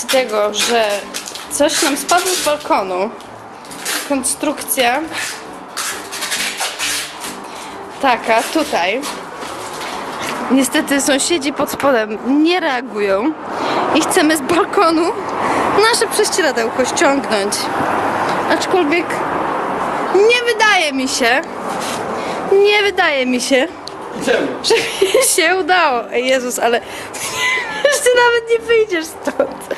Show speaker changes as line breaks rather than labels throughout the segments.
racji tego, że coś nam spadło z balkonu, konstrukcja taka tutaj. Niestety sąsiedzi pod spodem nie reagują i chcemy z balkonu nasze prześcieradełko ściągnąć. Aczkolwiek nie wydaje mi się, nie wydaje mi się, że mi się udało. Ej, Jezus, ale że ty nawet nie wyjdziesz stąd.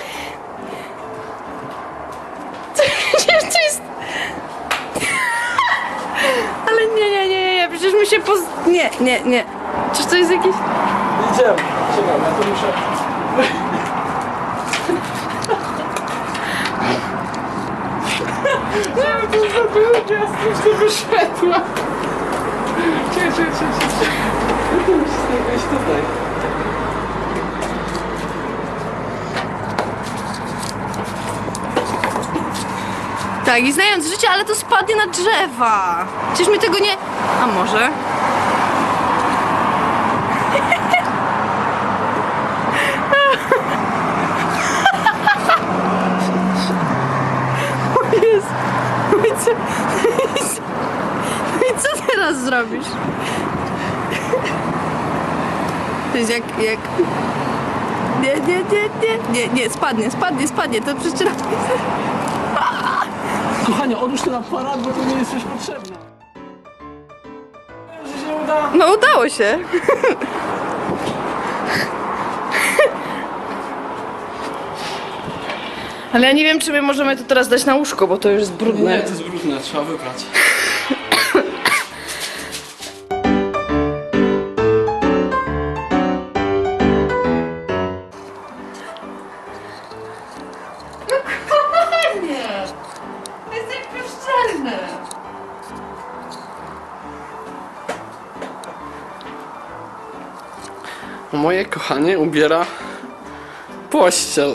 Nie, nie, przecież my się poz... Nie, nie, nie. Czyż to jest jakieś...
Idziemy. Czekaj, ja to muszę... Nie wiem, co zrobiłem, ja. Czekaj, czekaj, czekaj, czekaj. Ja to muszę wejść tutaj.
Tak, i znając życie, ale to spadnie na drzewa. Przecież my tego nie... A może? Jezu. No i co? No i co? No i co teraz zrobisz? To jest jak... jak... Nie, nie, nie, nie, nie, nie, spadnie, spadnie, spadnie, to przecież...
Kochanie, odłóż ten aparat, bo tu nie jesteś potrzebna. Uda.
No udało się. Ale ja nie wiem, czy my możemy to teraz dać na łóżko, bo to już jest brudne.
Nie, to jest brudne, trzeba wybrać. Moje kochanie ubiera pościel.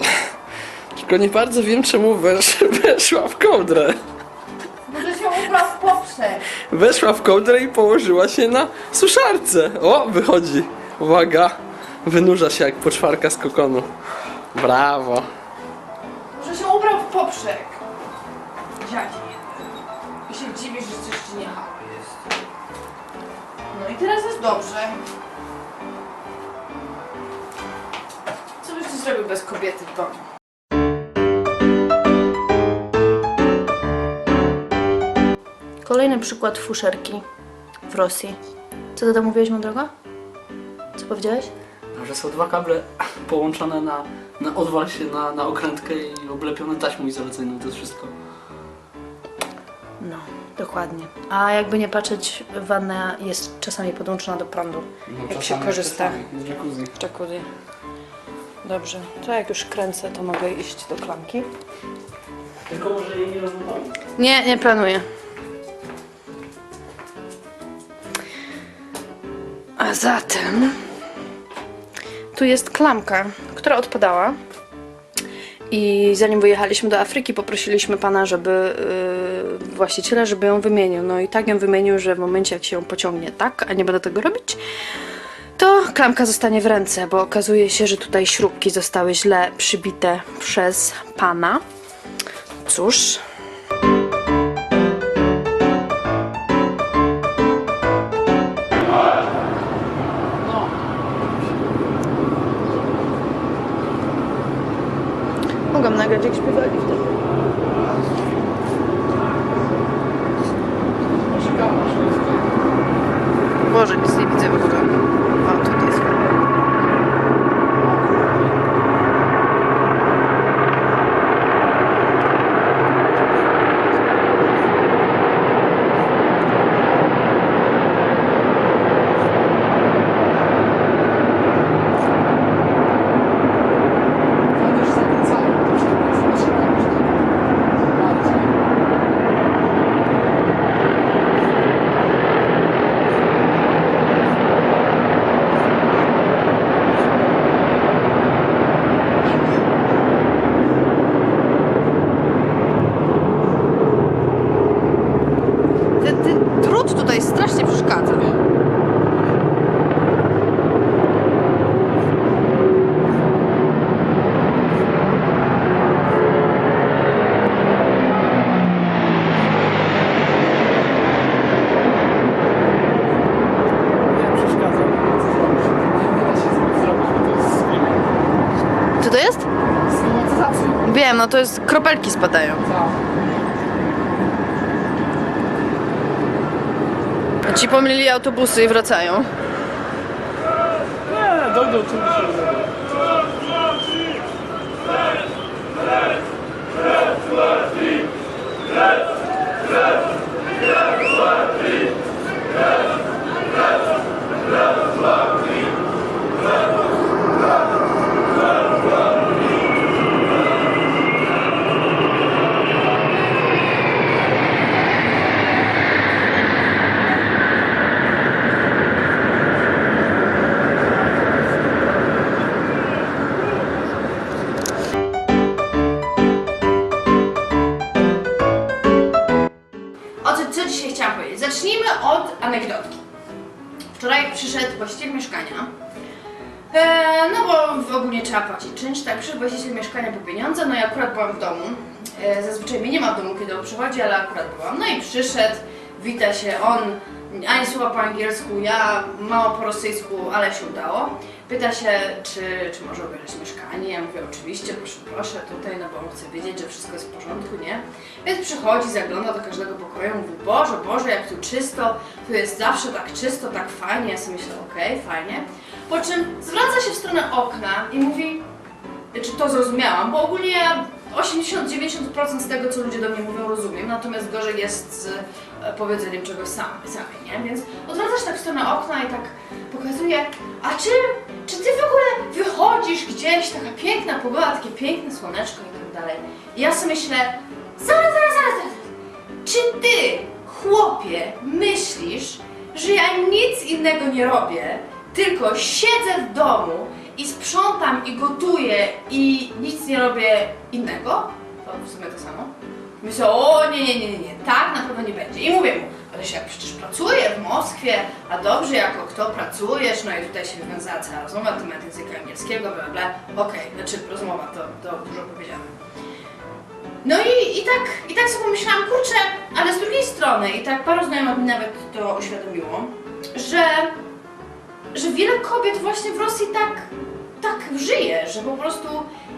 Tylko nie bardzo wiem, czemu wesz, weszła w kołdrę.
Może się ubrał w poprzek.
Weszła w kołdrę i położyła się na suszarce. O, wychodzi. Uwaga, wynurza się jak poczwarka z kokonu. Brawo.
Może się ubrał w poprzek. Dziadzie. I się dziwisz, że coś ci nie jest. No i teraz jest dobrze. Zrobił bez kobiety w domu? Kolejny przykład fuszerki w Rosji. Co ty tam mówiłeś, mądroga? Co powiedziałeś?
Że są dwa kable połączone na, na odwal się na, na okrętkę i oblepione taśmą izolacyjną, to jest wszystko.
No, dokładnie. A jakby nie patrzeć, wanna jest czasami podłączona do prądu. jak się korzysta
Z jacuzzi.
w jacuzzi. Dobrze, to jak już kręcę, to mogę iść do klamki.
Tylko może jej nie rozmawiamy.
Nie, nie planuję. A zatem tu jest klamka, która odpadała. I zanim wyjechaliśmy do Afryki, poprosiliśmy pana, żeby yy, właściciela, żeby ją wymienił. No i tak ją wymienił, że w momencie jak się ją pociągnie tak, a nie będę tego robić, to klamka zostanie w ręce, bo okazuje się, że tutaj śrubki zostały źle przybite przez pana. Cóż, Mogłam nagrać jak śpiewali wtedy. Boże, nic nie widzę w ogóle. O, tutaj jest. Ten, ten drut tutaj strasznie przeszkadza. No to jest, kropelki spadają. Ci pomylili autobusy i wracają.
Nie, dojdą tu się.
O Od anegdotki. Wczoraj przyszedł właściciel mieszkania. E, no bo w ogóle trzeba płacić czynsz, tak? Przyszedł właściciel mieszkania po pieniądze, no i akurat byłam w domu. E, zazwyczaj mnie nie ma w domu, kiedy on przychodzi, ale akurat byłam. No i przyszedł, wita się on, ani słowa po angielsku, ja mało po rosyjsku, ale się udało. Pyta się, czy, czy może obejrzeć mieszkanie. Ja mówię, oczywiście, proszę, proszę, tutaj, no bo chce wiedzieć, że wszystko jest w porządku, nie? Więc przychodzi, zagląda do każdego pokoju, mówi, Boże, Boże, jak tu czysto, tu jest zawsze tak czysto, tak fajnie. Ja sobie myślę, okej, fajnie. Po czym zwraca się w stronę okna i mówi, czy to zrozumiałam, bo ogólnie ja 80-90% z tego, co ludzie do mnie mówią, rozumiem, natomiast gorzej jest z e, powiedzeniem czegoś sam, samej, nie? Więc odwracasz tak w stronę okna i tak pokazuje, a czy, czy ty w ogóle wychodzisz gdzieś, taka piękna pogoda, takie piękne słoneczko i tak dalej. I ja sobie myślę, zaraz, zaraz, zaraz, zaraz, czy ty, chłopie, myślisz, że ja nic innego nie robię, tylko siedzę w domu i sprzątam i gotuję i nic nie robię innego? To w sumie to samo. Myślę, o nie, nie, nie, nie, tak na pewno nie będzie. I mówię mu, ale jak przecież pracuję w Moskwie, a dobrze jako kto pracujesz, no i tutaj się wywiązała cała rozmowa temat języka angielskiego, bla, bla. Okej, znaczy rozmowa to, to dużo powiedziane. No i, i, tak, i tak sobie pomyślałam, kurczę, ale z drugiej strony, i tak paru znajomych mi nawet to uświadomiło, że, że wiele kobiet właśnie w Rosji tak, tak żyje, że po prostu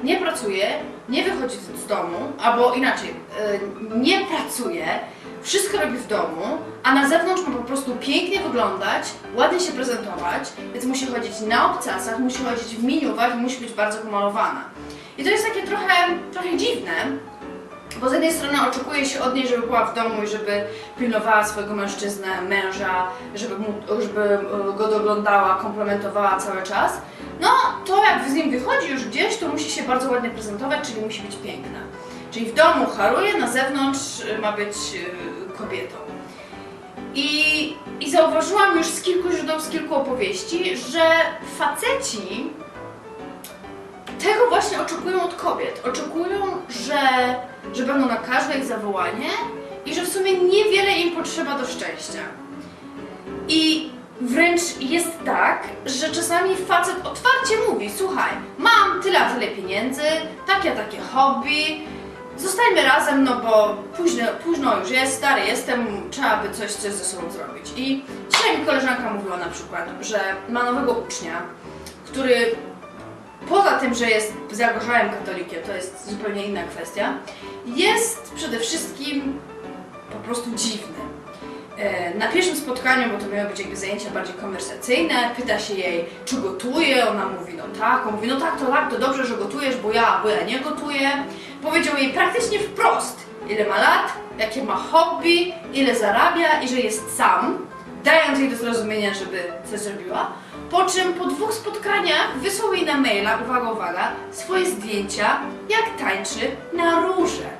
nie pracuje, nie wychodzi z domu, albo inaczej, yy, nie pracuje, wszystko robi w domu, a na zewnątrz ma po prostu pięknie wyglądać, ładnie się prezentować, więc musi chodzić na obcasach, musi chodzić w miniówach i musi być bardzo pomalowana. I to jest takie trochę, trochę dziwne, bo z jednej strony oczekuje się od niej, żeby była w domu i żeby pilnowała swojego mężczyznę, męża, żeby, mu, żeby e, go doglądała, komplementowała cały czas. No to jak z nim wychodzi już gdzieś, to musi się bardzo ładnie prezentować, czyli musi być piękna. Czyli w domu haruje, na zewnątrz e, ma być e, kobietą. I, I zauważyłam już z kilku źródeł, z kilku opowieści, że faceci tego właśnie oczekują od kobiet. Oczekują, że, że będą na każde ich zawołanie i że w sumie niewiele im potrzeba do szczęścia. I wręcz jest tak, że czasami facet otwarcie mówi: Słuchaj, mam tyle, a tyle pieniędzy, takie, a takie hobby. Zostańmy razem, no bo późno, późno już jest, stary jestem, trzeba by coś, coś ze sobą zrobić. I dzisiaj mi koleżanka mówiła na przykład, że ma nowego ucznia, który poza tym, że jest zagorzałym katolikiem, to jest zupełnie inna kwestia, jest przede wszystkim po prostu dziwny. E, Na pierwszym spotkaniu, bo to miały być jakby zajęcia bardziej konwersacyjne, pyta się jej, czy gotuje, ona mówi, no tak, on mówi, no tak, to tak, to dobrze, że gotujesz, bo ja, bo ja nie gotuję. Powiedział jej praktycznie wprost, ile ma lat, jakie ma hobby, ile zarabia i że jest sam, dając jej do zrozumienia, żeby coś zrobiła. Po czym po dwóch spotkaniach wysłał jej na maila, uwaga, uwaga, swoje zdjęcia, jak tańczy na róże.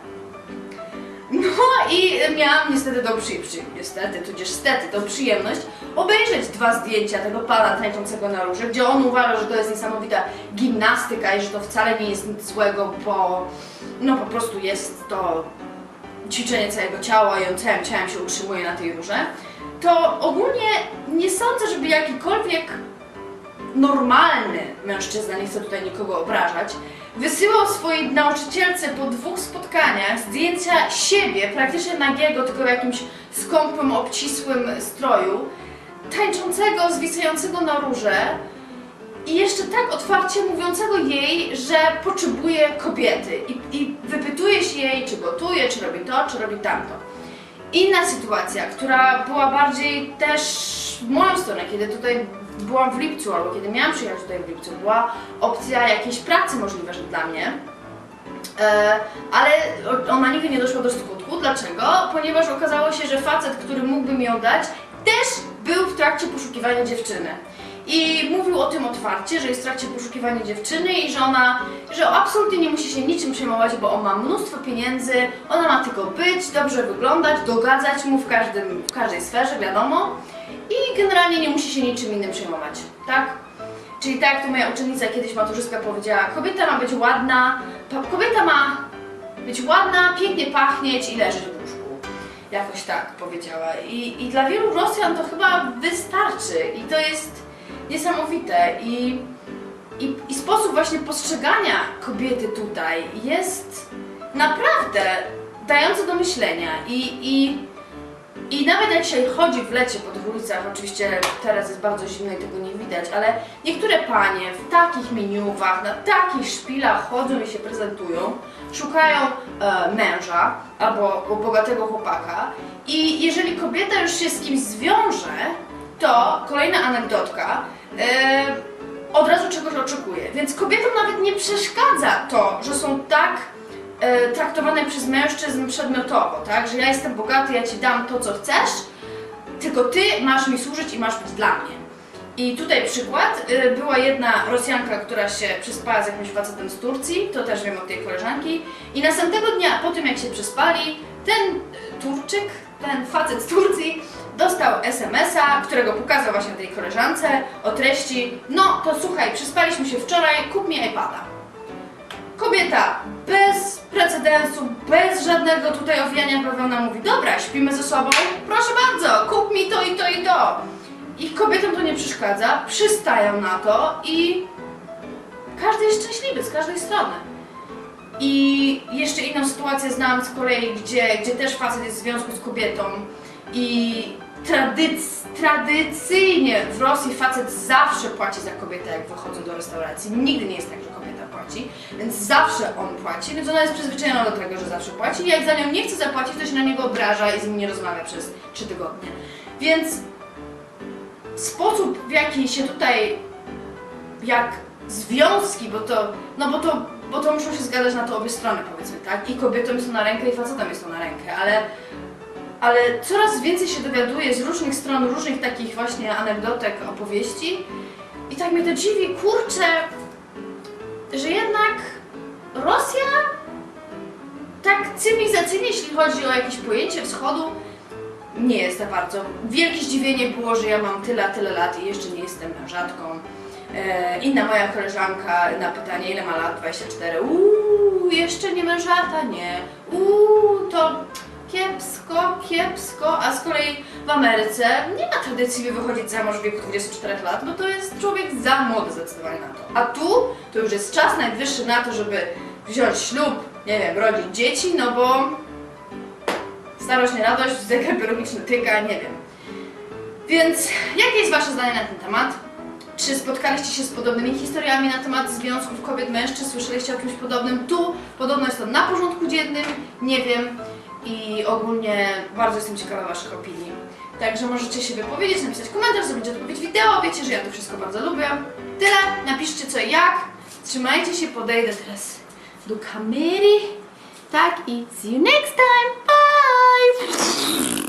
No i miałam niestety do przy, niestety, tudzież stety, tą przyjemność obejrzeć dwa zdjęcia tego pana tańczącego na róże, gdzie on uważa, że to jest niesamowita gimnastyka i że to wcale nie jest nic złego, bo no po prostu jest to ćwiczenie całego ciała i on całym ciałem się utrzymuje na tej rurze, to ogólnie nie sądzę, żeby jakikolwiek normalny mężczyzna, nie chcę tutaj nikogo obrażać, wysyłał swojej nauczycielce po dwóch spotkaniach zdjęcia siebie, praktycznie nagiego, tylko w jakimś skąpym, obcisłym stroju, tańczącego, zwisającego na róże i jeszcze tak otwarcie mówiącego jej, że potrzebuje kobiety i, i wypytuje się jej, czy gotuje, czy robi to, czy robi tamto. Inna sytuacja, która była bardziej też w moją stronę, kiedy tutaj byłam w lipcu, albo kiedy miałam przyjechać tutaj w lipcu, była opcja jakiejś pracy możliwe, że dla mnie. E, ale ona nigdy nie doszła do skutku. Dlaczego? Ponieważ okazało się, że facet, który mógłby mi ją dać, też był w trakcie poszukiwania dziewczyny. I mówił o tym otwarcie, że jest w trakcie poszukiwania dziewczyny i że ona, że absolutnie nie musi się niczym przejmować, bo on ma mnóstwo pieniędzy, ona ma tylko być, dobrze wyglądać, dogadzać mu w, każdym, w każdej sferze, wiadomo. I generalnie nie musi się niczym innym przejmować, tak? Czyli tak jak to moja uczennica kiedyś maturzystka powiedziała, kobieta ma być ładna, kobieta ma być ładna, pięknie pachnieć i leżeć w łóżku. Jakoś tak powiedziała. I, I dla wielu Rosjan to chyba wystarczy. I to jest niesamowite. I, i, I sposób właśnie postrzegania kobiety tutaj jest naprawdę dający do myślenia. I, i i nawet jak się chodzi w lecie po tych ulicach, oczywiście teraz jest bardzo zimno i tego nie widać, ale niektóre panie w takich miniówach, na takich szpilach chodzą i się prezentują, szukają e, męża albo bogatego chłopaka i jeżeli kobieta już się z kimś zwiąże, to kolejna anegdotka, e, od razu czegoś oczekuje. Więc kobietom nawet nie przeszkadza to, że są tak e, traktowane przez mężczyzn przedmiotowo, tak? Że ja jestem bogaty, ja ci dam to, co chcesz, tylko ty masz mi służyć i masz być dla mnie. I tutaj przykład, e, była jedna Rosjanka, która się przespała z jakimś facetem z Turcji, to też wiem od tej koleżanki, i następnego dnia, po tym jak się przespali, ten Turczyk, ten facet z Turcji dostał SMS-a, którego pokazał właśnie tej koleżance o treści No to słuchaj, przespaliśmy się wczoraj, kup mi iPada. Kobieta bez precedensu, bez żadnego tutaj owijania bawełna mówi Dobra, śpimy ze sobą, proszę bardzo, kup mi to i to i to. I kobietom to nie przeszkadza, przystają na to i każdy jest szczęśliwy z każdej strony. I jeszcze inną sytuację znałam z kolei, gdzie, gdzie też facet jest w związku z kobietą i tradyc, tradycyjnie w Rosji facet zawsze płaci za kobietę, jak wychodzą do restauracji. Nigdy nie jest tak, że kobieta płaci, więc zawsze on płaci, więc ona jest przyzwyczajona do tego, że zawsze płaci. I jak za nią nie chce zapłacić, to się na niego obraża i z nim nie rozmawia przez trzy tygodnie. Więc sposób, w jaki się tutaj, jak związki, bo to, no bo to, bo to muszą się zgadzać na to obie strony, powiedzmy, tak? I kobietom jest to na rękę, i facetom jest to na rękę, ale, ale coraz więcej się dowiaduję z różnych stron, różnych takich właśnie anegdotek, opowieści i tak mnie to dziwi, kurczę, że jednak Rosja tak cywilizacyjnie, jeśli chodzi o jakieś pojęcie wschodu, nie jest za bardzo. Wielkie zdziwienie było, że ja mam tyle, tyle lat i jeszcze nie jestem mężatką. E, inna moja koleżanka na pytanie, ile ma lat? 24. Uuu, jeszcze nie mężata? Nie. Uuu, kiepsko. A z kolei w Ameryce nie ma tradycji by wychodzić za mąż w wieku 24 lat, bo to jest człowiek za młody zdecydowanie na to. A tu to już jest czas najwyższy na to, żeby wziąć ślub, nie wiem, rodzić dzieci, no bo starość nie radość, zegar biologiczny tyka, nie wiem. Więc jakie jest Wasze zdanie na ten temat? Czy spotkaliście się z podobnymi historiami na temat związków kobiet-mężczyzn? Słyszeliście o czymś podobnym? Tu podobno jest to na porządku dziennym, nie wiem i ogólnie bardzo jestem ciekawa Waszych opinii. Także możecie się wypowiedzieć, napisać komentarz, zrobić odpowiedź wideo. Wiecie, że ja to wszystko bardzo lubię. Tyle, napiszcie co i jak. Trzymajcie się, podejdę teraz do kamery. Tak i see you next time. Bye!